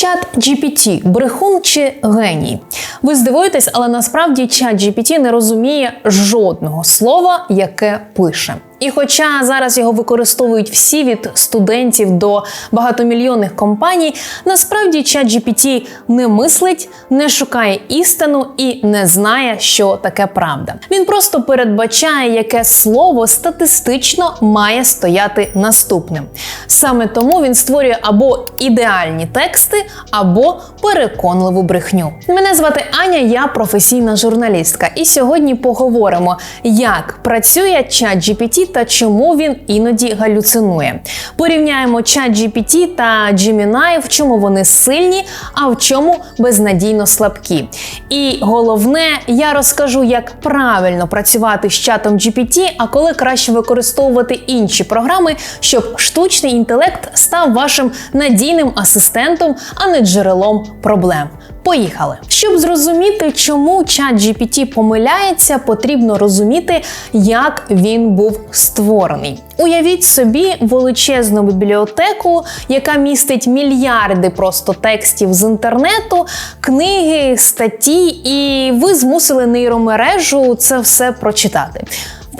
Чат GPT – брехун чи геній? Ви здивуєтесь, але насправді чат GPT не розуміє жодного слова, яке пише. І хоча зараз його використовують всі від студентів до багатомільйонних компаній, насправді чат GPT не мислить, не шукає істину і не знає, що таке правда. Він просто передбачає, яке слово статистично має стояти наступним. Саме тому він створює або ідеальні тексти, або переконливу брехню. Мене звати Аня, я професійна журналістка, і сьогодні поговоримо, як працює чат GPT та чому він іноді галюцинує. Порівняємо чат GPT та Gemini, в чому вони сильні, а в чому безнадійно слабкі. І головне, я розкажу, як правильно працювати з чатом GPT, а коли краще використовувати інші програми, щоб штучний інтелект став вашим надійним асистентом, а не джерелом проблем. Поїхали. Щоб зрозуміти, чому чат GPT помиляється, потрібно розуміти, як він був створений. Уявіть собі величезну бібліотеку, яка містить мільярди просто текстів з інтернету, книги, статті, і ви змусили нейромережу це все прочитати.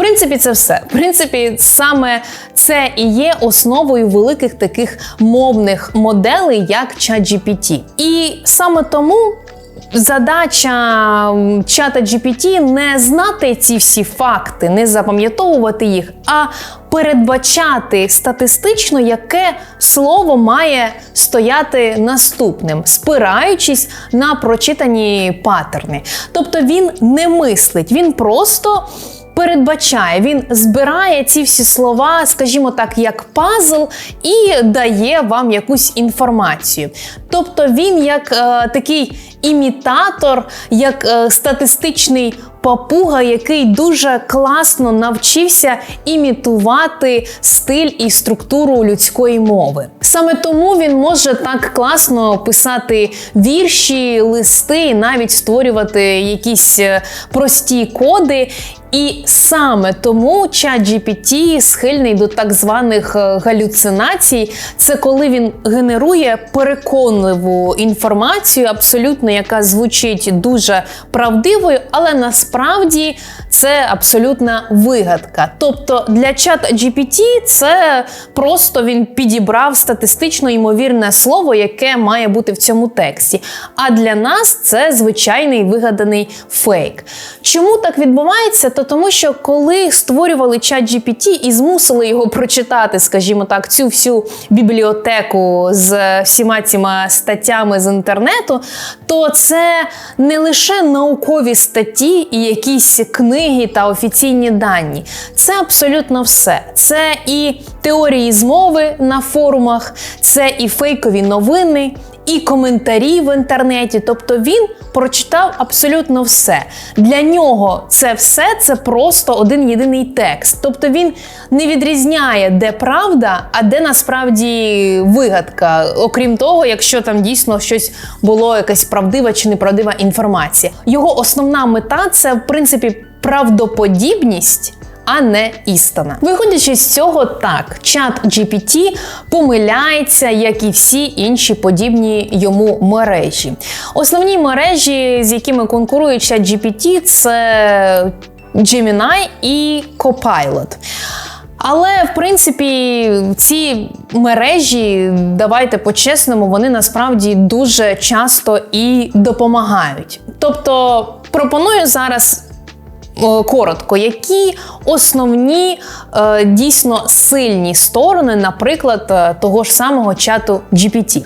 Принципі, це все. В принципі, саме це і є основою великих таких мовних моделей, як ChatGPT. І саме тому. Задача чата GPT не знати ці всі факти, не запам'ятовувати їх, а передбачати статистично, яке слово має стояти наступним, спираючись на прочитані паттерни. Тобто він не мислить, він просто передбачає, він збирає ці всі слова, скажімо так, як пазл, і дає вам якусь інформацію. Тобто він як е, такий імітатор, як е, статистичний папуга, який дуже класно навчився імітувати стиль і структуру людської мови. Саме тому він може так класно писати вірші, листи, навіть створювати якісь е, прості коди. І саме тому чат GPT схильний до так званих е, галюцинацій. Це коли він генерує переконливу інформацію, абсолютно яка звучить дуже правдивою, але насправді це абсолютна вигадка. Тобто для чат GPT це просто він підібрав статистично ймовірне слово, яке має бути в цьому тексті. А для нас це звичайний вигаданий фейк. Чому так відбувається? То тому, що коли створювали чат GPT і змусили його прочитати, скажімо так, цю всю бібліотеку з всіма цими статтями з інтернету, то це не лише наукові статті і якісь книги та офіційні дані. Це абсолютно все. Це і теорії змови на форумах, це і фейкові новини і коментарі в інтернеті. Тобто він прочитав абсолютно все. Для нього це все це просто один єдиний текст. Тобто він не відрізняє, де правда, а де насправді вигадка. Окрім того, якщо там дійсно щось було якась правдива чи неправдива інформація. Його основна мета це в принципі правдоподібність а не істина. Виходячи з цього, так, чат GPT помиляється, як і всі інші подібні йому мережі. Основні мережі, з якими конкурує чат GPT, це Gemini і Copilot. Але в принципі ці мережі, давайте по-чесному, вони насправді дуже часто і допомагають. Тобто пропоную зараз коротко, які основні е, дійсно сильні сторони, наприклад, е, того ж самого чату GPT.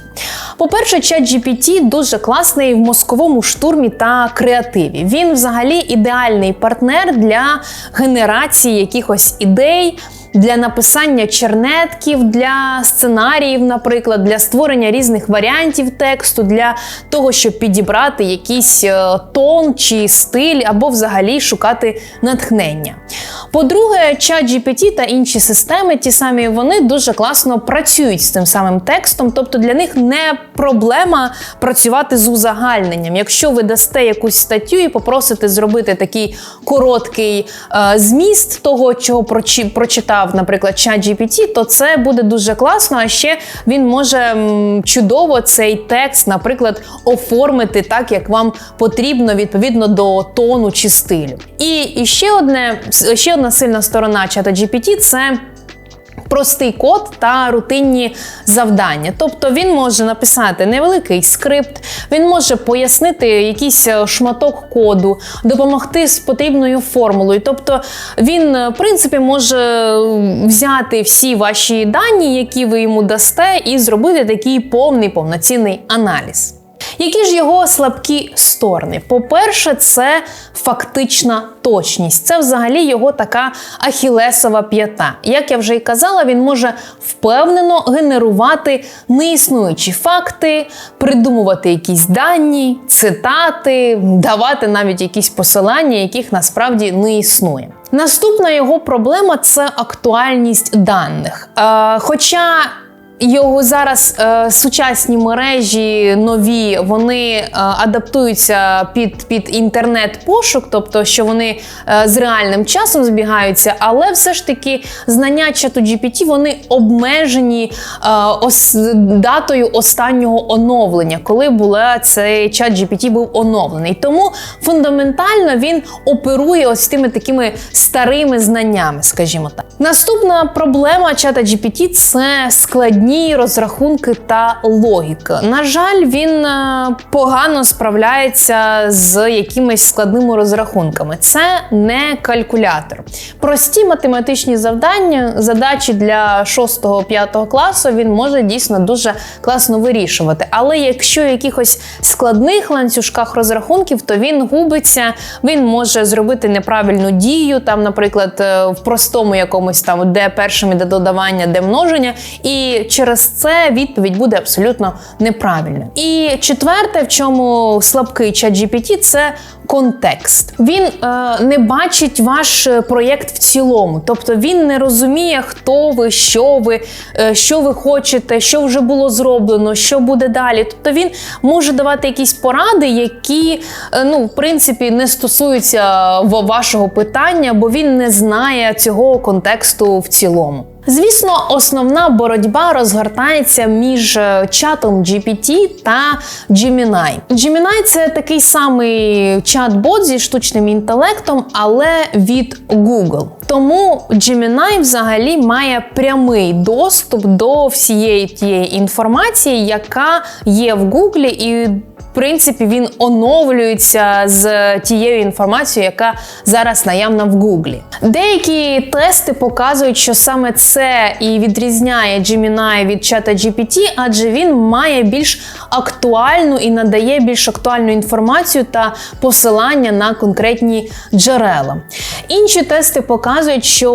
По-перше, чат GPT дуже класний в мозковому штурмі та креативі. Він взагалі ідеальний партнер для генерації якихось ідей для написання чернетків, для сценаріїв, наприклад, для створення різних варіантів тексту, для того, щоб підібрати якийсь е, тон чи стиль, або взагалі шукати натхнення. По-друге, чат GPT та інші системи, ті самі вони дуже класно працюють з тим самим текстом, тобто для них не проблема працювати з узагальненням. Якщо ви дасте якусь статтю і попросите зробити такий короткий е, зміст того, чого прочитав запитав, наприклад, чат GPT, то це буде дуже класно. А ще він може чудово цей текст, наприклад, оформити так, як вам потрібно відповідно до тону чи стилю. І, і ще одне ще одна сильна сторона чата GPT – це простий код та рутинні завдання. Тобто він може написати невеликий скрипт, він може пояснити якийсь е, шматок коду, допомогти з потрібною формулою. Тобто він, е, в принципі, може взяти всі ваші дані, які ви йому дасте, і зробити такий повний повноцінний аналіз. Які ж його слабкі сторони? По-перше, це фактична точність. Це взагалі його така ахілесова п'ята. Як я вже й казала, він може впевнено генерувати неіснуючі факти, придумувати якісь дані, цитати, давати навіть якісь посилання, яких насправді не існує. Наступна його проблема це актуальність даних. Е, хоча його зараз е, сучасні мережі нові вони е, адаптуються під під інтернет-пошук, тобто що вони е, з реальним часом збігаються, але все ж таки знання чату GPT вони обмежені е, ос, датою останнього оновлення, коли була цей чат GPT був оновлений. Тому фундаментально він оперує ось тими такими старими знаннями, скажімо так. Наступна проблема чата GPT – це складні складні розрахунки та логіка. На жаль, він е, погано справляється з якимись складними розрахунками. Це не калькулятор. Прості математичні завдання, задачі для 6-5 класу він може дійсно дуже класно вирішувати. Але якщо якихось складних ланцюжках розрахунків, то він губиться, він може зробити неправильну дію, там, наприклад, е, в простому якомусь там, де першим іде додавання, де множення, і через це відповідь буде абсолютно неправильна. І четверте, в чому слабкий чат GPT, це контекст. Він е, не бачить ваш проєкт в цілому, тобто він не розуміє, хто ви, що ви, е, що ви хочете, що вже було зроблено, що буде далі. Тобто він може давати якісь поради, які е, ну, в принципі не стосуються вашого питання, бо він не знає цього контексту в цілому. Звісно, основна боротьба розгортається між е, чатом GPT та Gemini. Gemini – це такий самий чат-бот зі штучним інтелектом, але від Google. Тому Gemini взагалі має прямий доступ до всієї тієї інформації, яка є в Google, і принципі він оновлюється з тією інформацією, яка зараз наявна в Гуглі. Деякі тести показують, що саме це і відрізняє Gemini від чата GPT, адже він має більш актуальну і надає більш актуальну інформацію та посилання на конкретні джерела. Інші тести показують, що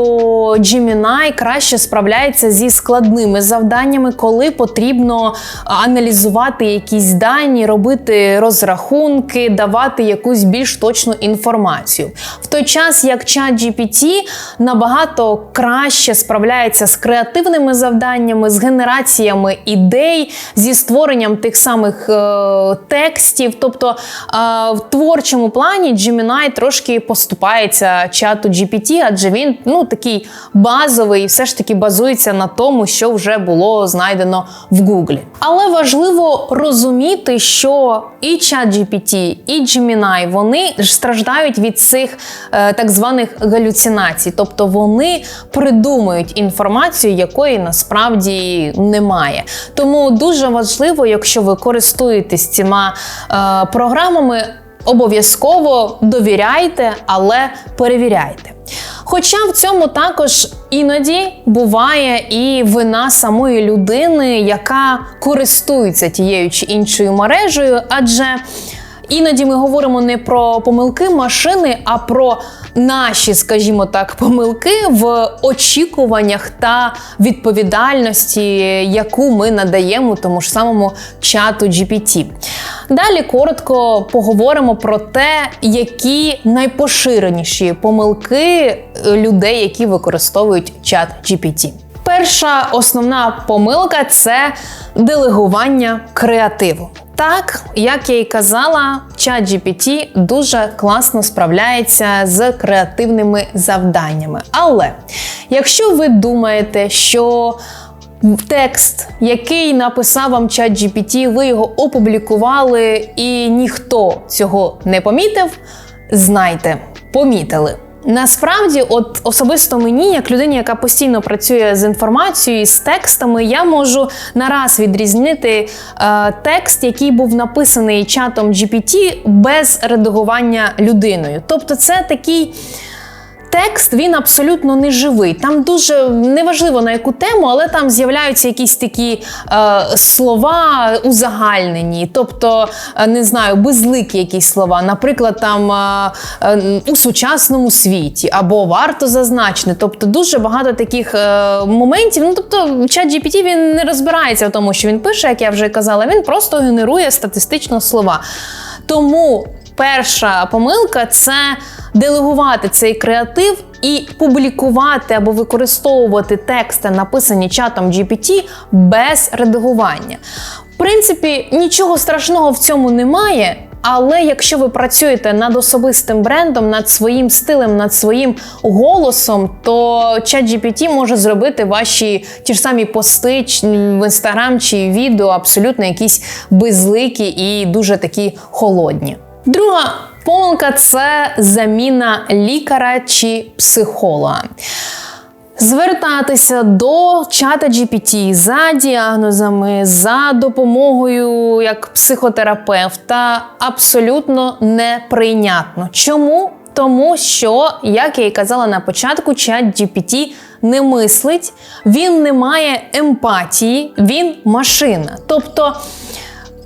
Gemini краще справляється зі складними завданнями, коли потрібно аналізувати якісь дані, робити розрахунки, давати якусь більш точну інформацію. В той час як чат GPT набагато краще справляється з креативними завданнями, з генераціями ідей, зі створенням тих самих е текстів. Тобто е в творчому плані Gemini трошки поступається чату GPT, адже він ну такий базовий все ж таки базується на тому, що вже було знайдено в Гуглі. Але важливо розуміти, що і чат GPT, і Gemini, вони ж страждають від цих е, так званих галюцинацій, тобто вони придумують інформацію, якої насправді немає. Тому дуже важливо, якщо ви користуєтесь цими е, програмами. Обов'язково довіряйте, але перевіряйте. Хоча в цьому також іноді буває і вина самої людини, яка користується тією чи іншою мережею, адже іноді ми говоримо не про помилки машини, а про наші, скажімо так, помилки в очікуваннях та відповідальності, яку ми надаємо тому ж самому чату GPT. Далі коротко поговоримо про те, які найпоширеніші помилки людей, які використовують чат GPT. Перша основна помилка це делегування креативу. Так, як я і казала, ChatGPT дуже класно справляється з креативними завданнями. Але якщо ви думаєте, що Текст, який написав вам ChatGPT, ви його опублікували, і ніхто цього не помітив. Знайте, помітили. Насправді, от особисто мені, як людині, яка постійно працює з інформацією з текстами, я можу нараз відрізнити е, текст, який був написаний чатом GPT без редагування людиною. Тобто, це такий. Текст він абсолютно не живий. Там дуже неважливо на яку тему, але там з'являються якісь такі е, слова узагальнені, тобто е, не знаю, безликі якісь слова. Наприклад, там е, е, у сучасному світі або варто зазначити. Тобто дуже багато таких е, моментів. Ну тобто, чат GPT він не розбирається в тому, що він пише, як я вже казала. Він просто генерує статистично слова. Тому перша помилка це делегувати цей креатив і публікувати або використовувати тексти, написані чатом GPT без редагування. В принципі, нічого страшного в цьому немає. Але якщо ви працюєте над особистим брендом, над своїм стилем, над своїм голосом, то ChatGPT може зробити ваші ті ж самі пости в інстаграм чи відео абсолютно якісь безликі і дуже такі холодні. Друга помилка це заміна лікаря чи психолога. Звертатися до чата GPT за діагнозами, за допомогою як психотерапевта абсолютно неприйнятно. Чому? Тому що, як я і казала на початку, чат GPT не мислить, він не має емпатії, він машина. Тобто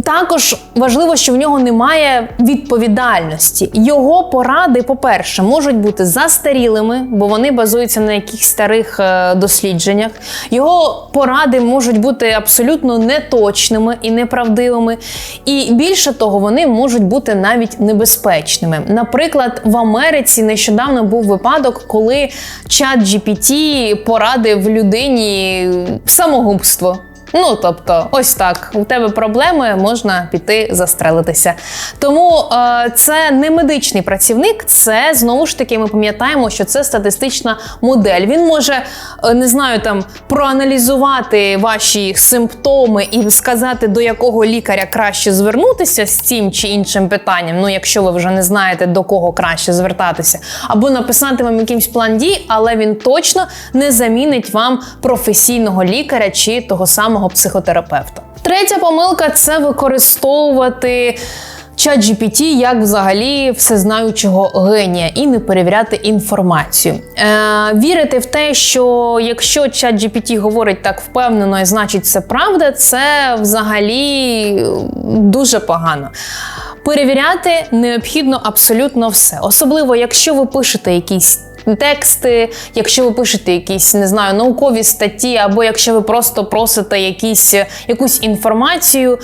також важливо, що в нього немає відповідальності. Його поради, по-перше, можуть бути застарілими, бо вони базуються на якихось старих е, дослідженнях. Його поради можуть бути абсолютно неточними і неправдивими. І більше того, вони можуть бути навіть небезпечними. Наприклад, в Америці нещодавно був випадок, коли чат GPT порадив людині самогубство. Ну тобто, ось так у тебе проблеми можна піти застрелитися. Тому е, це не медичний працівник, це знову ж таки ми пам'ятаємо, що це статистична модель. Він може е, не знаю там проаналізувати ваші симптоми і сказати, до якого лікаря краще звернутися з цим чи іншим питанням. Ну, якщо ви вже не знаєте до кого краще звертатися, або написати вам якийсь план дій, але він точно не замінить вам професійного лікаря чи того самого професійного психотерапевта. Третя помилка це використовувати. Чат GPT як взагалі всезнаючого генія і не перевіряти інформацію. Е, Вірити в те, що якщо чат GPT говорить так впевнено і значить це правда, це взагалі дуже погано. Перевіряти необхідно абсолютно все, особливо якщо ви пишете якісь тексти, якщо ви пишете якісь, не знаю, наукові статті, або якщо ви просто просите якісь, якусь інформацію.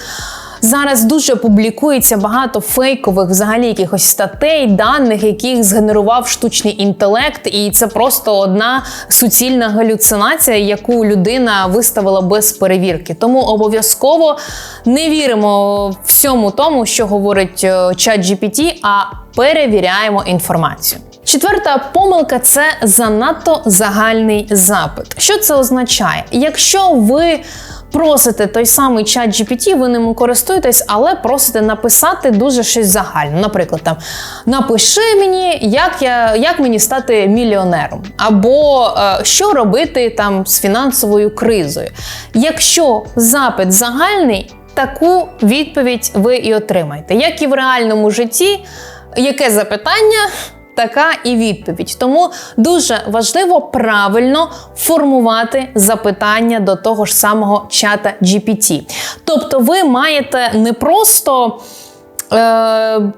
Зараз дуже публікується багато фейкових, взагалі, якихось статей, даних, яких згенерував штучний інтелект, і це просто одна суцільна галюцинація, яку людина виставила без перевірки. Тому обов'язково не віримо всьому тому, що говорить е, чат GPT, а перевіряємо інформацію. Четверта помилка це занадто загальний запит. Що це означає? Якщо ви Просите той самий чат GPT, ви ним користуєтесь, але просите написати дуже щось загальне. Наприклад, там напиши мені, як я як мені стати мільйонером, або е, що робити там з фінансовою кризою. Якщо запит загальний, таку відповідь ви і отримаєте. Як і в реальному житті, яке запитання? Така і відповідь. Тому дуже важливо правильно формувати запитання до того ж самого чата GPT. Тобто, ви маєте не просто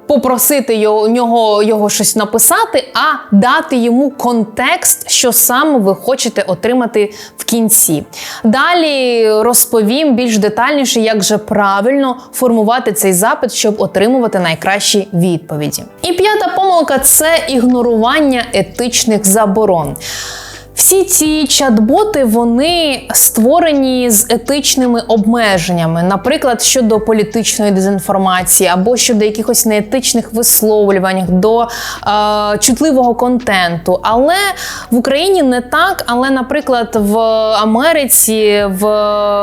попросити його, нього його щось написати, а дати йому контекст, що саме ви хочете отримати в кінці. Далі розповім більш детальніше, як же правильно формувати цей запит, щоб отримувати найкращі відповіді. І п'ята помилка це ігнорування етичних заборон. Всі ці чат-боти вони створені з етичними обмеженнями, наприклад, щодо політичної дезінформації або щодо якихось неетичних висловлювань, до е, чутливого контенту. Але в Україні не так. Але, наприклад, в Америці, в,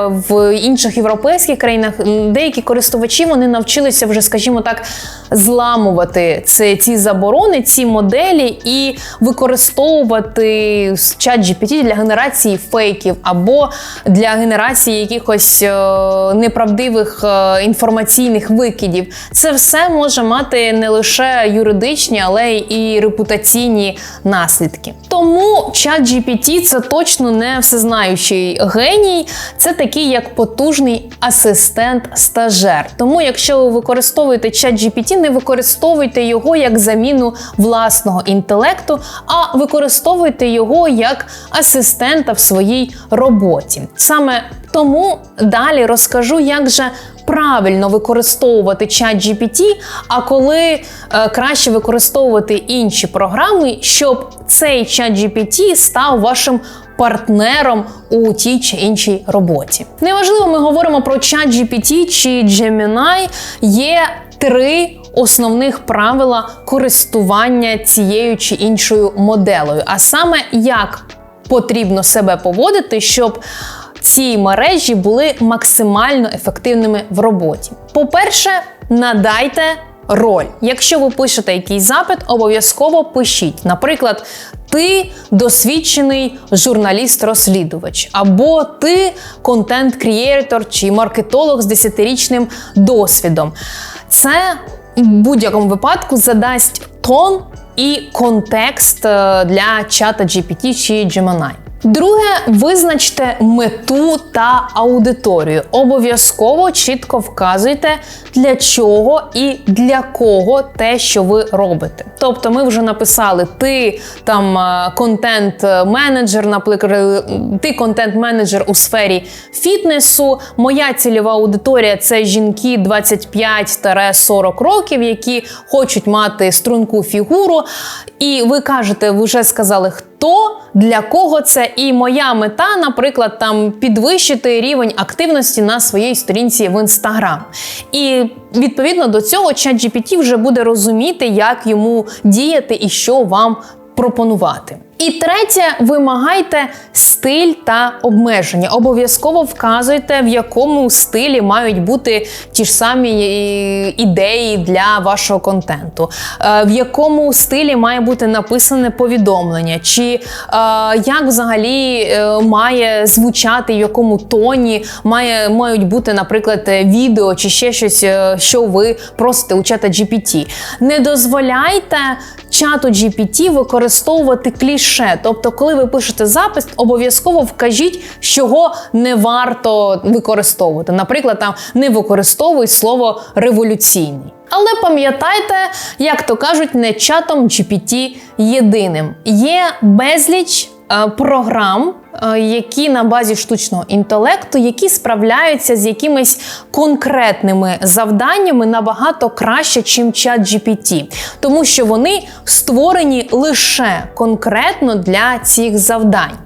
в інших європейських країнах деякі користувачі вони навчилися вже, скажімо так, зламувати це ці заборони, ці моделі і використовувати чат GPT для генерації фейків або для генерації якихось е, неправдивих е, інформаційних викидів. Це все може мати не лише юридичні, але й репутаційні наслідки. Тому чат GPT – це точно не всезнаючий геній, це такий як потужний асистент-стажер. Тому, якщо ви використовуєте чат GPT, не використовуйте його як заміну власного інтелекту, а використовуйте його як асистента в своїй роботі. Саме тому далі розкажу, як же правильно використовувати чат GPT, а коли е, краще використовувати інші програми, щоб цей чат GPT став вашим партнером у тій чи іншій роботі. Неважливо, ми говоримо про чат GPT чи Gemini, є три основних правила користування цією чи іншою моделою, а саме як потрібно себе поводити, щоб ці мережі були максимально ефективними в роботі. По-перше, надайте роль. Якщо ви пишете якийсь запит, обов'язково пишіть. Наприклад, ти досвідчений журналіст-розслідувач, або ти контент-крієтор чи маркетолог з 10-річним досвідом. Це в будь-якому випадку задасть тон і контекст е, для чата GPT чи Gemini. Друге, визначте мету та аудиторію. Обов'язково чітко вказуйте, для чого і для кого те, що ви робите. Тобто, ми вже написали: ти там е, контент-менеджер, наприклад, ти контент-менеджер у сфері фітнесу. Моя цільова аудиторія це жінки 25-40 років, які хочуть мати струнку фігуру. І ви кажете, ви вже сказали, хто для кого це, і моя мета, наприклад, там підвищити рівень активності на своїй сторінці в інстаграм. І відповідно до цього ChatGPT вже буде розуміти, як йому діяти і що вам пропонувати. І третє, вимагайте стиль та обмеження. Обов'язково вказуйте, в якому стилі мають бути ті ж самі е, ідеї для вашого контенту, е, в якому стилі має бути написане повідомлення, чи е, як взагалі має звучати, в якому тоні має, мають бути, наприклад, відео чи ще щось, що ви просите у чата GPT. Не дозволяйте чату GPT використовувати кліше. Тобто, коли ви пишете запис, обов'язково вкажіть, чого не варто використовувати. Наприклад, там не використовуй слово революційний. Але пам'ятайте, як то кажуть, не чатом GPT єдиним. Є безліч програм, е, які на базі штучного інтелекту, які справляються з якимись конкретними завданнями набагато краще, чим чат GPT. тому що вони створені лише конкретно для цих завдань.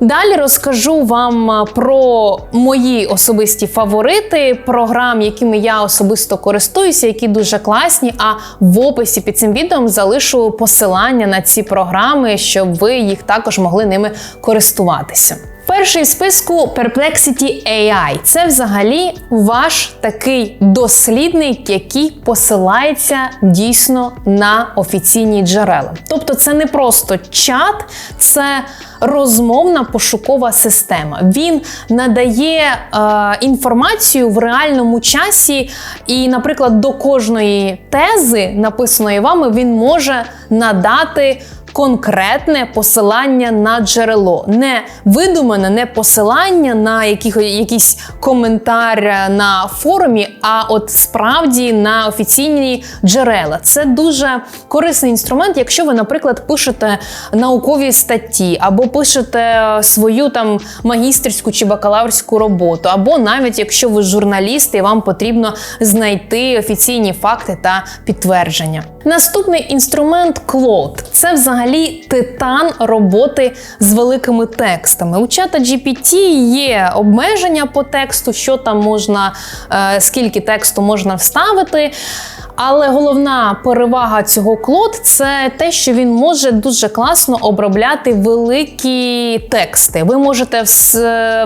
Далі розкажу вам про мої особисті фаворити програм, якими я особисто користуюся, які дуже класні. А в описі під цим відео залишу посилання на ці програми, щоб ви їх також могли ними користуватися. Перший списку Perplexity AI. Це взагалі ваш такий дослідник, який посилається дійсно на офіційні джерела. Тобто, це не просто чат, це розмовна пошукова система. Він надає е, інформацію в реальному часі, і, наприклад, до кожної тези, написаної вами, він може надати конкретне посилання на джерело, не видумане, не посилання на яких, якийсь коментар на форумі, а от справді на офіційні джерела. Це дуже корисний інструмент, якщо ви, наприклад, пишете наукові статті, або пишете свою там магістерську чи бакалаврську роботу, або навіть якщо ви журналіст і вам потрібно знайти офіційні факти та підтвердження. Наступний інструмент Cloud. Це взагалі титан роботи з великими текстами. У чата GPT є обмеження по тексту, що там можна, е, скільки тексту можна вставити. Але головна перевага цього клод це те, що він може дуже класно обробляти великі тексти. Ви можете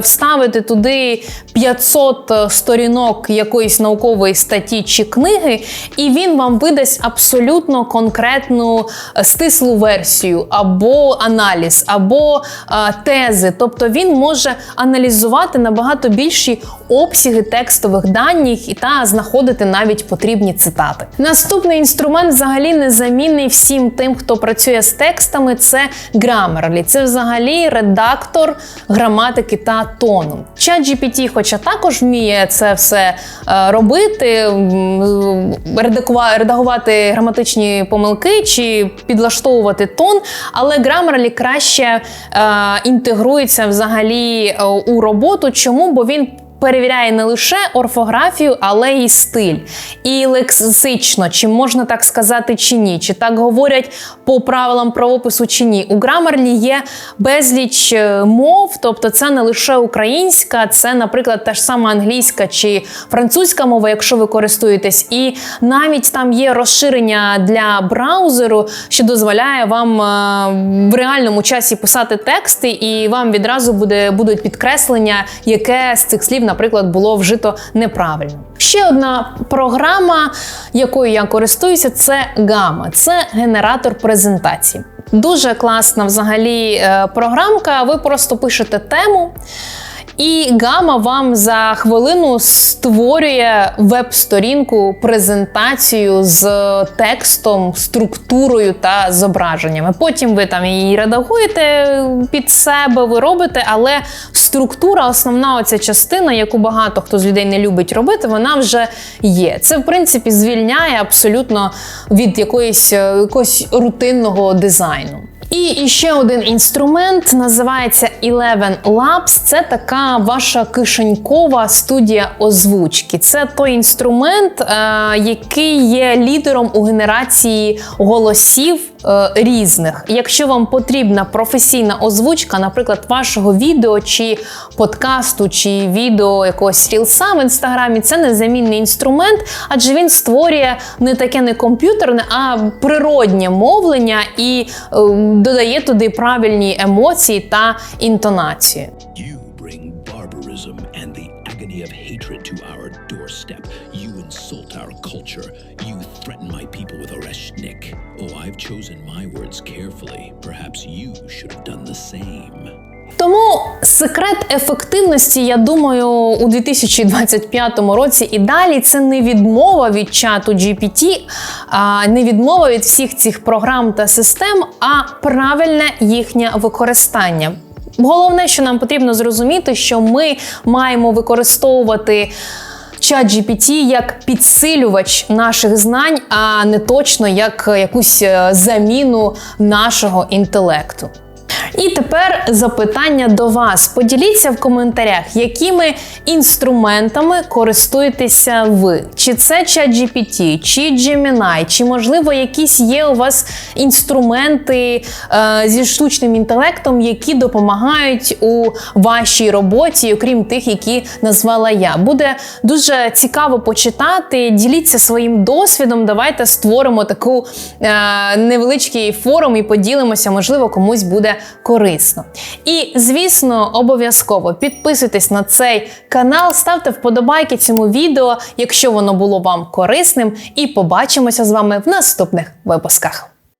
вставити туди 500 сторінок якоїсь наукової статті чи книги, і він вам видасть абсолютно конкретну е, стислу версію, або аналіз, або е, тези. Тобто він може аналізувати набагато більші обсяги текстових даних і та знаходити навіть потрібні цитати. Наступний інструмент взагалі незамінний всім тим, хто працює з текстами. Це Grammarly. Це взагалі редактор граматики та тону. ChatGPT, хоча також вміє це все е, робити, редагувати граматичні помилки чи підлаштовувати тон, але Grammarly краще е, інтегрується взагалі е, у роботу. Чому? Бо він перевіряє не лише орфографію, але й стиль. І лексично, чи можна так сказати, чи ні, чи так говорять по правилам правопису чи ні. У Grammarly є безліч е, мов, тобто це не лише українська, це, наприклад, та ж сама англійська чи французька мова, якщо ви користуєтесь. І навіть там є розширення для браузеру, що дозволяє вам е, в реальному часі писати тексти, і вам відразу буде будуть підкреслення, яке з цих слів, наприклад, було вжито неправильно. Ще одна програма, якою я користуюся, це Gamma. Це генератор презентацій. Дуже класна взагалі е, програмка. Ви просто пишете тему. І Гама вам за хвилину створює веб-сторінку, презентацію з текстом, структурою та зображеннями. Потім ви там її редагуєте під себе, ви робите, але структура, основна оця частина, яку багато хто з людей не любить робити, вона вже є. Це в принципі звільняє абсолютно від якоїсь е, якогось рутинного дизайну. І ще один інструмент називається Eleven Labs. Це така ваша кишенькова студія озвучки. Це той інструмент, е, який є лідером у генерації голосів. Е, Різних, якщо вам потрібна професійна озвучка, наприклад, вашого відео чи подкасту, чи відео якогось рілса в інстаграмі, це незамінний інструмент, адже він створює не таке не комп'ютерне, а природнє мовлення і е, додає туди правильні емоції та інтонації. You bring barbarism and the agony of hatred to our chosen my words carefully. Perhaps you should have done the same. Тому секрет ефективності, я думаю, у 2025 році і далі це не відмова від чату GPT, не відмова від всіх цих програм та систем, а правильне їхнє використання. Головне, що нам потрібно зрозуміти, що ми маємо використовувати. Чат GPT як підсилювач наших знань, а не точно як якусь е, заміну нашого інтелекту. І тепер запитання до вас. Поділіться в коментарях, якими інструментами користуєтеся ви. Чи це ChatGPT, чи Gemini, чи, можливо, якісь є у вас інструменти е, зі штучним інтелектом, які допомагають у вашій роботі, окрім тих, які назвала я. Буде дуже цікаво почитати. Діліться своїм досвідом. Давайте створимо таку е, невеличкий форум і поділимося, можливо, комусь буде корисно. І, звісно, обов'язково підписуйтесь на цей канал, ставте вподобайки цьому відео, якщо воно було вам корисним, і побачимося з вами в наступних випусках.